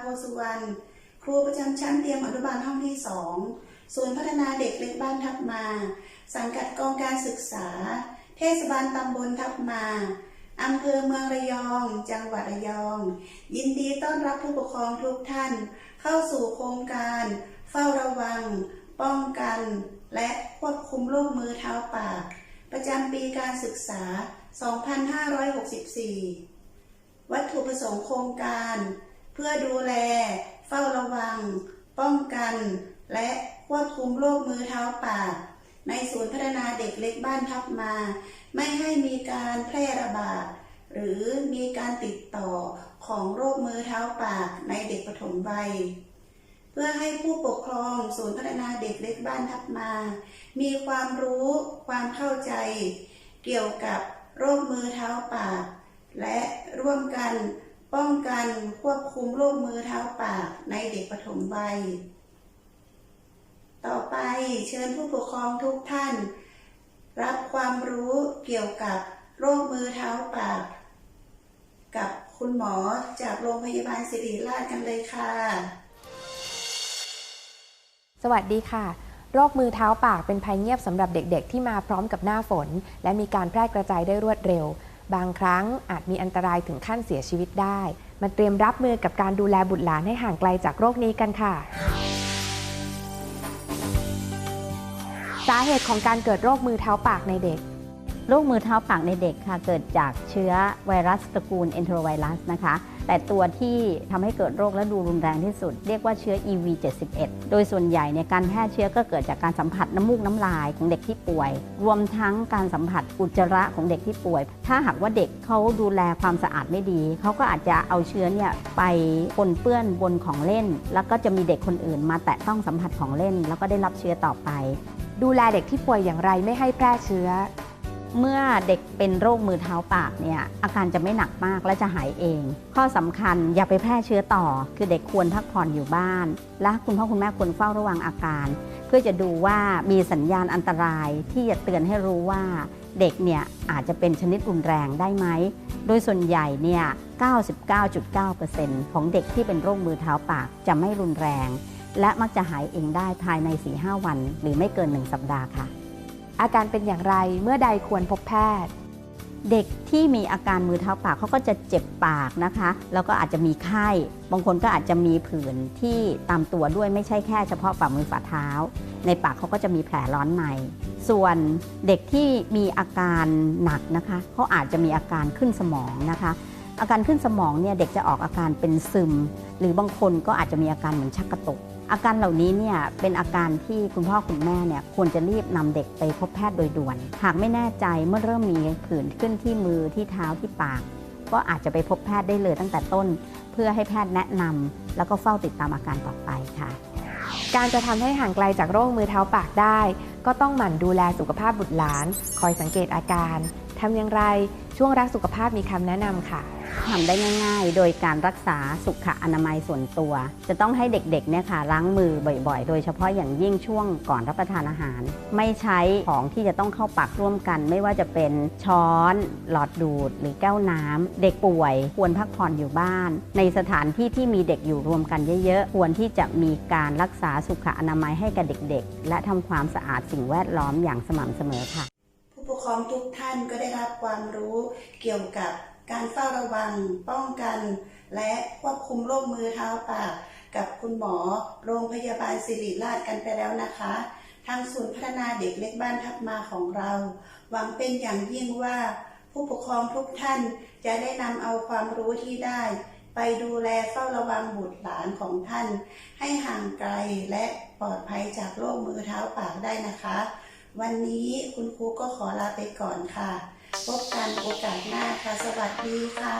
นนางสุภาโพสุวรรณครูประจำชั้นเตรียมอนุบาลห้องที่สองศูนย์พัฒนาเด็กเล็กบ้านทับมา สังกัดกองการศึกษา เทศบาลตำบลทับมาอำเภอเมืองระยอง จังหวัดระยอง ยินดีต้อนรับผู้ปกครองทุกท่าน เข้าสู่โครงการ เฝ้าระวัง ป้องกัน และควบคุมโรคมือเท้าปาก ประจำปีการศึกษา 2564 วัตถุประสงค์โครงการ เพื่อดูแล เฝ้าระวัง ป้องกัน และควบคุมโรคมือเท้าปาก ในศูนย์พัฒนาเด็กเล็กบ้านทับมา ไม่ให้มีการแพร่ระบาด หรือมีการติดต่อของโรคมือเท้าปากในเด็กปฐมวัยเพื่อให้ผู้ปกครองศูนย์พัฒนาเด็กเล็กบ้านทับมา มีความรู้ความเข้าใจ เกี่ยวกับโรคมือเท้าปาก และร่วมกัน ป้องกันควบคุมโรคมือเท้าปากในเด็กปฐมวัย ต่อไปเชิญผู้ปกครองทุกท่าน รับความรู้เกี่ยวกับโรคมือเท้าปาก กับคุณหมอจากโรงพยาบาลศิริราชกันเลยค่ะ สวัสดีค่ะโรคมือเท้าปากเป็นภัยเงียบสำหรับเด็กๆ ที่มาพร้อมกับหน้าฝน และมีการแพร่กระจายได้รวดเร็ว บางครั้งอาจมีอันตรายถึงขั้นเสียชีวิตได้ มาเตรียมรับมือกับการดูแลบุตรหลานให้ห่างไกลจากโรคนี้กันค่ะ สาเหตุของการเกิดโรคมือเท้าปากในเด็ก โรคมือเท้าปากในเด็กค่ะ เกิดจากเชื้อไวรัสตระกูล enterovirus นะคะ แต่ตัวที่ทำให้เกิดโรคและดูรุนแรงที่สุด เรียกว่าเชื้อ EV71 โดยส่วนใหญ่ในการแพร่เชื้อก็เกิดจากการสัมผัสน้ำมูกน้ำลายของเด็กที่ป่วย รวมทั้งการสัมผัสอุจจาระของเด็กที่ป่วย ถ้าหากว่าเด็กเขาดูแลความสะอาดไม่ดี เขาก็อาจจะเอาเชื้อเนี่ยไปปนเปื้อนบนของเล่น แล้วก็จะมีเด็กคนอื่น มาแตะต้องสัมผัสของเล่น แล้วก็ได้รับเชื้อต่อไป ดูแลเด็กที่ป่วยอย่างไรไม่ให้แพร่เชื้อ เมื่อเด็กเป็นโรคมือเท้าปากเนี่ยอาการจะไม่หนักมากและจะหายเอง ข้อสำคัญอย่าไปแพร่เชื้อต่อ คือเด็กควรพักผ่อนอยู่บ้าน และคุณพ่อคุณแม่ควรเฝ้าระวังอาการ เพื่อจะดูว่ามีสัญญาณอันตรายที่จะเตือนให้รู้ว่าเด็กเนี่ยอาจจะเป็นชนิดรุนแรงได้ไหม โดยส่วนใหญ่เนี่ย 99.9%ของเด็กที่เป็นโรคมือเท้าปากจะไม่รุนแรง และมักจะหายเองได้ภายใน 4-5 วัน หรือไม่เกิน 1 สัปดาห์ค่ะ อาการเป็นอย่างไรเมื่อใดควรพบแพทย์ เด็กที่มีอาการมือเท้าปากเขาก็จะเจ็บปากนะคะ แล้วก็อาจจะมีไข้ บางคนก็อาจจะมีผื่นที่ตามตัวด้วยไม่ใช่แค่เฉพาะฝ่ามือฝ่าเท้า ในปากเขาก็จะมีแผลร้อนใน ส่วนเด็กที่มีอาการหนักนะคะเขาอาจจะมีอาการขึ้นสมองนะคะ อาการขึ้นสมองเนี่ยเด็กจะออกอาการเป็นซึม หรือบางคนก็อาจจะมีอาการเหมือนชักกระตุก อาการเหล่านี้เนี่ยเป็นอาการที่คุณพ่อคุณแม่เนี่ยควรจะรีบนำเด็กไปพบแพทย์โดยด่วน หากไม่แน่ใจเมื่อเริ่มมีผื่นขึ้นที่มือที่เท้าที่ปาก ก็อาจจะไปพบแพทย์ได้เลยตั้งแต่ต้น เพื่อให้แพทย์แนะนำแล้วก็เฝ้าติดตามอาการต่อไปค่ะ การจะทำให้ห่างไกลจากโรคมือเท้าปากได้ ก็ต้องหมั่นดูแลสุขภาพบุตรหลาน คอยสังเกตอาการทำอย่างไร ช่วงรักสุขภาพมีคำแนะนำค่ะทำได้ง่ายๆ โดยการรักษาสุขอนามัยส่วนตัว จะต้องให้เด็กๆเนี่ยค่ะล้างมือบ่อยๆ โดยเฉพาะอย่างยิ่งช่วงก่อนรับประทานอาหาร ไม่ใช้ของที่จะต้องเข้าปากร่วมกัน ไม่ว่าจะเป็นช้อน หลอดดูด หรือแก้วน้ำเด็กป่วยควรพักผ่อนอยู่บ้าน ในสถานที่ที่มีเด็กอยู่รวมกันเยอะๆ ควรที่จะมีการรักษาสุขอนามัยให้กับเด็กๆ และทำความสะอาดสิ่งแวดล้อมอย่างสม่ำเสมอค่ะ ผู้ปกครองทุกท่านก็ได้รับความรู้เกี่ยวกับการเฝ้าระวัง ป้องกัน และควบคุมโรคมือเท้าปาก กับคุณหมอโรงพยาบาลศิริราชกันไปแล้วนะคะ ทางศูนย์พัฒนาเด็กเล็กบ้านทับมาของเรา หวังเป็นอย่างยิ่งว่า ผู้ปกครองทุกท่านจะได้นำเอาความรู้ที่ได้ ไปดูแลเฝ้าระวังบุตรหลานของท่าน ให้ห่างไกลและปลอดภัยจากโรคมือเท้าปากได้นะคะ วันนี้คุณครูก็ขอลาไปก่อนค่ะ พบกันโอกาสหน้าค่ะ สวัสดีค่ะ